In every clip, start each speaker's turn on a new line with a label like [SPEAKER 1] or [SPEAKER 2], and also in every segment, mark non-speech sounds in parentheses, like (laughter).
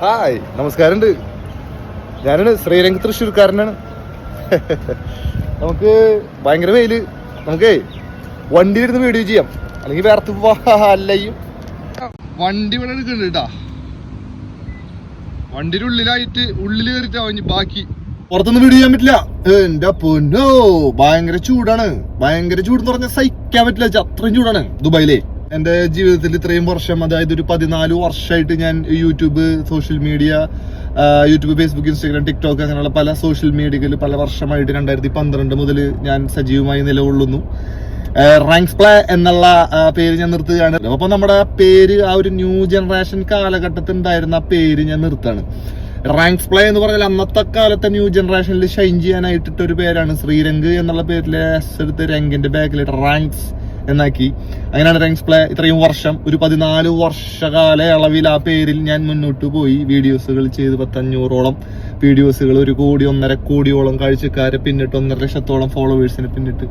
[SPEAKER 1] Hi നമസ്കാരമുണ്ട്. ഞാനാണ് ശ്രീരംഗ് തൃശ്ശൂർക്കാരനാണ്. നമുക്ക് ഭയങ്കര വെയിൽ. നമുക്കേ വണ്ടിയിലിരുന്ന് വീഡിയോ ചെയ്യാം. അല്ലെങ്കിൽ വേർത്ത് അല്ലയും വണ്ടി ഇവിടെ എടുക്കുന്നുണ്ട് കേട്ടാ വണ്ടിയുടെ ഉള്ളിലായിട്ട് ഉള്ളിൽ കയറിട്ടാ ബാക്കി. പുറത്തൊന്നും വീഡിയോ ചെയ്യാൻ പറ്റില്ല. എന്റെ പൊന്നോ ഭയങ്കര ചൂടാണ്. ഭയങ്കര ചൂട് എന്ന് പറഞ്ഞാൽ സഹിക്കാൻ പറ്റില്ല. അത്രയും ചൂടാണ് ദുബായിലെ. എന്റെ ജീവിതത്തിൽ ഇത്രയും വർഷം അതായത് ഒരു പതിനാല് വർഷമായിട്ട് ഞാൻ YouTube social media YouTube Facebook Instagram TikTok അങ്ങനെയുള്ള പല സോഷ്യൽ മീഡിയകളിൽ പല വർഷമായിട്ട് രണ്ടായിരത്തി പന്ത്രണ്ട് മുതൽ ഞാൻ സജീവമായി നിലകൊള്ളുന്നു. റാങ്ക്സ് പ്ലേ എന്നുള്ള പേര് ഞാൻ നിർത്തുകയാണ്. അപ്പൊ നമ്മുടെ പേര് ആ ഒരു ന്യൂ ജനറേഷൻ കാലഘട്ടത്തിൽ ഉണ്ടായിരുന്ന പേര് ഞാൻ നിർത്താണ് റാങ്ക്സ് പ്ലേ എന്ന് പറഞ്ഞാൽ അന്നത്തെ കാലത്തെ ന്യൂ ജനറേഷനിൽ ഷൈൻ ചെയ്യാനായിട്ടിട്ട ഒരു പേരാണ് ശ്രീരംഗ് എന്നുള്ള പേരിലെ എസ് രംഗിന്റെ ബാക്കിലിട്ട് റാങ്ക്സ് എന്നാക്കി. അങ്ങനെയാണ് റങ്സ് പ്ലേ ഇത്രയും വർഷം ഒരു പതിനാല് വർഷകാല അളവിൽ ആ പേരിൽ ഞാൻ മുന്നോട്ട് പോയി. വീഡിയോസുകൾ ചെയ്ത് പത്തഞ്ഞൂറോളം വീഡിയോസുകൾ ഒരു കോടി ഒന്നര കോടിയോളം കാഴ്ചക്കാരെ പിന്നിട്ട് ഒന്നര ലക്ഷത്തോളം ഫോളോവേഴ്സിനെ പിന്നിട്ട്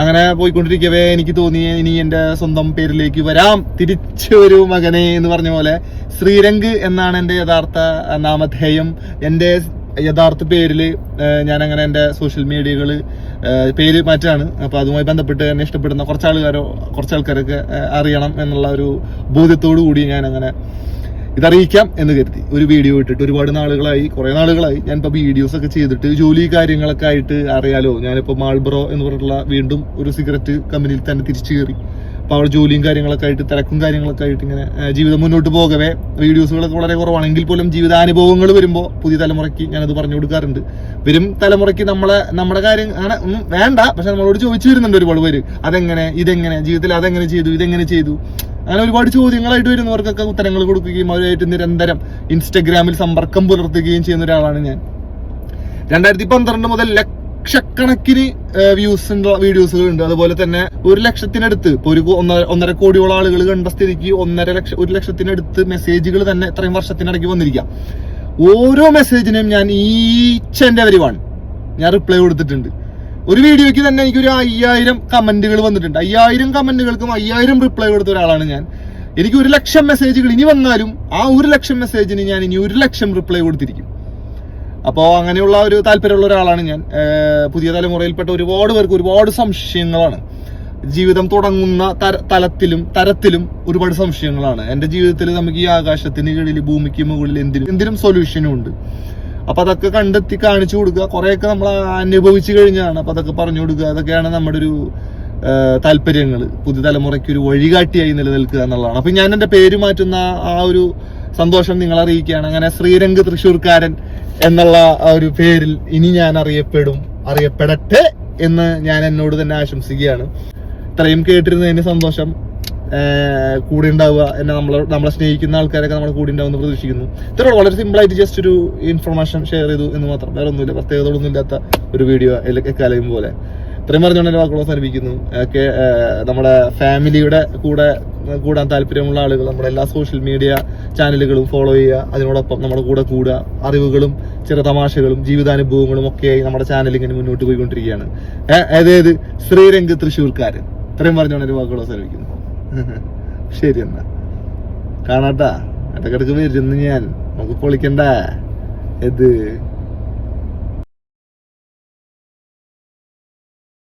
[SPEAKER 1] അങ്ങനെ പോയിക്കൊണ്ടിരിക്കവേ. എനിക്ക് തോന്നി ഇനി എന്റെ സ്വന്തം പേരിലേക്ക് വരാം. തിരിച്ചു ഒരു മകനെ എന്ന് പറഞ്ഞ പോലെ ശ്രീരംഗ് എന്നാണ് എന്റെ യഥാർത്ഥ നാമധേയം. എന്റെ യഥാർത്ഥ പേരിൽ ഞാൻ അങ്ങനെ എന്റെ സോഷ്യൽ മീഡിയകൾ പേര് മാറ്റാണ്. അപ്പോൾ അതുമായി ബന്ധപ്പെട്ട് എന്നെ ഇഷ്ടപ്പെടുന്ന കുറച്ച് ആൾക്കാരോ കുറച്ച് ആൾക്കാരൊക്കെ അറിയണം എന്നുള്ള ഒരു ബോധ്യത്തോടു കൂടി ഞാൻ അങ്ങനെ ഇതറിയിക്കാം എന്ന് കരുതി. ഒരു വീഡിയോ ഇട്ടിട്ട് ഒരുപാട് നാളുകളായി കുറേ നാളുകളായി ഞാനിപ്പോ വീഡിയോസ് ഒക്കെ ചെയ്തിട്ട് ജോലി കാര്യങ്ങളൊക്കെ ആയിട്ട് അറിയാലോ. ഞാനിപ്പോ മാൾബ്രോ എന്ന് പറഞ്ഞിട്ടുള്ള വീണ്ടും ഒരു സിഗരറ്റ് കമ്പനിയിൽ തന്നെ തിരിച്ചു കയറി. അപ്പൊ അവിടെ ജോലിയും കാര്യങ്ങളൊക്കെ ആയിട്ട് തിരക്കും കാര്യങ്ങളൊക്കെ ആയിട്ട് ഇങ്ങനെ ജീവിതം മുന്നോട്ട് പോകവേ. വീഡിയോസുകളൊക്കെ വളരെ കുറവാണെങ്കിൽ പോലും ജീവിതാനുഭവങ്ങൾ വരുമ്പോൾ പുതിയ തലമുറയ്ക്ക് ഞാനത് പറഞ്ഞു കൊടുക്കാറുണ്ട്. വരും തലമുറയ്ക്ക് നമ്മളെ നമ്മുടെ കാര്യം അങ്ങനെ വേണ്ട പക്ഷെ നമ്മളോട് ചോദിച്ചു വരുന്നുണ്ട് ഒരുപാട് പേര്. അതെങ്ങനെ ഇതെങ്ങനെ ജീവിതത്തിൽ അതെങ്ങനെ ചെയ്തു ഇതെങ്ങനെ ചെയ്തു? അങ്ങനെ ഒരുപാട് ചോദ്യങ്ങളായിട്ട് വരുന്നവർക്കൊക്കെ ഉത്തരങ്ങൾ കൊടുക്കുകയും അവരുമായിട്ട് നിരന്തരം ഇൻസ്റ്റഗ്രാമിൽ സമ്പർക്കം പുലർത്തുകയും ചെയ്യുന്ന ഒരാളാണ് ഞാൻ. രണ്ടായിരത്തി പന്ത്രണ്ട് മുതൽ ലക്ഷക്കണക്കിന് വ്യൂസ് വീഡിയോസുകൾ ഉണ്ട് അതുപോലെ തന്നെ ഒരു ലക്ഷത്തിനടുത്ത് ഇപ്പൊ ഒരു ഒന്നര ഒന്നര കോടിയോളം ആളുകൾ കണ്ട സ്ഥിതിക്ക് ഒന്നര ലക്ഷം ഒരു ലക്ഷത്തിനടുത്ത് മെസ്സേജുകൾ തന്നെ ഇത്രയും വർഷത്തിനിടയ്ക്ക് വന്നിരിക്കാം. ഓരോ മെസ്സേജിനും ഞാൻ ഈച്ച് എന്റെ എവരി വൺ ഞാൻ റിപ്ലൈ കൊടുത്തിട്ടുണ്ട്. ഒരു വീഡിയോയ്ക്ക് തന്നെ എനിക്ക് ഒരു അയ്യായിരം കമന്റുകൾ വന്നിട്ടുണ്ട്. അയ്യായിരം കമന്റുകൾക്കും അയ്യായിരം റിപ്ലൈ കൊടുത്ത ഒരാളാണ് ഞാൻ. എനിക്ക് ഒരു ലക്ഷം മെസ്സേജുകൾ ഇനി വന്നാലും ആ ഒരു ലക്ഷം മെസ്സേജിന് ഞാൻ ഇനി ഒരു ലക്ഷം റിപ്ലൈ കൊടുത്തിരിക്കും. അപ്പോൾ അങ്ങനെയുള്ള ഒരു താല്പര്യമുള്ള ഒരാളാണ് ഞാൻ. പുതിയ തലമുറയിൽപ്പെട്ട ഒരുപാട് പേർക്ക് ഒരുപാട് സംശയങ്ങളാണ്. ജീവിതം തുടങ്ങുന്ന തര- തലത്തിലും തരത്തിലും ഒരുപാട് സംശയങ്ങളാണ്. എന്റെ ജീവിതത്തിൽ നമുക്ക് ഈ ആകാശത്തിന് കീഴിൽ ഭൂമിക്ക് മുകളിൽ എന്തിനും എന്തിനും സൊല്യൂഷനും ഉണ്ട്. അപ്പൊ അതൊക്കെ കണ്ടെത്തി കാണിച്ചു കൊടുക്കുക. കുറെയൊക്കെ നമ്മൾ അനുഭവിച്ചു കഴിഞ്ഞാണ് അപ്പൊ അതൊക്കെ പറഞ്ഞു കൊടുക്കുക. അതൊക്കെയാണ് നമ്മുടെ ഒരു താല്പര്യങ്ങൾ പുതിയ തലമുറയ്ക്ക് ഒരു വഴികാട്ടിയായി നിലനിൽക്കുക എന്നുള്ളതാണ്. അപ്പൊ ഞാൻ എന്റെ പേര് മാറ്റുന്ന ആ ഒരു സന്തോഷം നിങ്ങൾ അറിയിക്കുകയാണ് അങ്ങനെ ശ്രീരംഗ് തൃശ്ശൂർക്കാരൻ എന്നുള്ള ഒരു പേരിൽ ഇനി ഞാൻ അറിയപ്പെടും അറിയപ്പെടട്ടെ എന്ന് ഞാൻ എന്നോട് തന്നെ ആശംസിക്കുകയാണ്. ഇത്രയും കേട്ടിരുന്നതിന് സന്തോഷം. കൂടെ ഉണ്ടാവുക എന്നെ നമ്മളെ നമ്മളെ സ്നേഹിക്കുന്ന ആൾക്കാരൊക്കെ നമ്മളെ കൂടെ ഉണ്ടാവുമെന്ന് പ്രതീക്ഷിക്കുന്നു. ഇത്രയുള്ള വളരെ സിമ്പിൾ ആയിട്ട് ജസ്റ്റ് ഒരു ഇൻഫർമേഷൻ ഷെയർ ചെയ്തു എന്ന് മാത്രം. വേറെ ഒന്നുമില്ല. പ്രത്യേകതകളൊന്നും ഇല്ലാത്ത ഒരു വീഡിയോ എക്കാലയും പോലെ. ഇത്രയും പറഞ്ഞുകൊണ്ട് എന്റെ വാക്കുകൾ അവസാനിപ്പിക്കുന്നു. ഒക്കെ നമ്മുടെ ഫാമിലിയുടെ കൂടെ കൂടാൻ താല്പര്യമുള്ള ആളുകൾ നമ്മുടെ എല്ലാ സോഷ്യൽ മീഡിയ ചാനലുകളും ഫോളോ ചെയ്യുക. അതിനോടൊപ്പം നമ്മുടെ കൂടെ കൂടുക. അറിവുകളും ചെറു തമാശകളും ജീവിതാനുഭവങ്ങളും ഒക്കെയായി നമ്മുടെ ചാനൽ ഇങ്ങനെ മുന്നോട്ട് പോയിക്കൊണ്ടിരിക്കുകയാണ്. അതായത് ശ്രീരംഗ് തൃശ്ശൂർക്കാരൻ ഇത്രയും പറഞ്ഞാണ് ഒരു വാക്കുകൾ അവസാനിപ്പിക്കുന്നു. (laughs) ശരി എന്നാ. കാണാട്ടാ. ഇടക്കിടക്ക് വരുന്നു ഞാൻ. നമുക്ക് പൊളിക്കണ്ട. ഇത്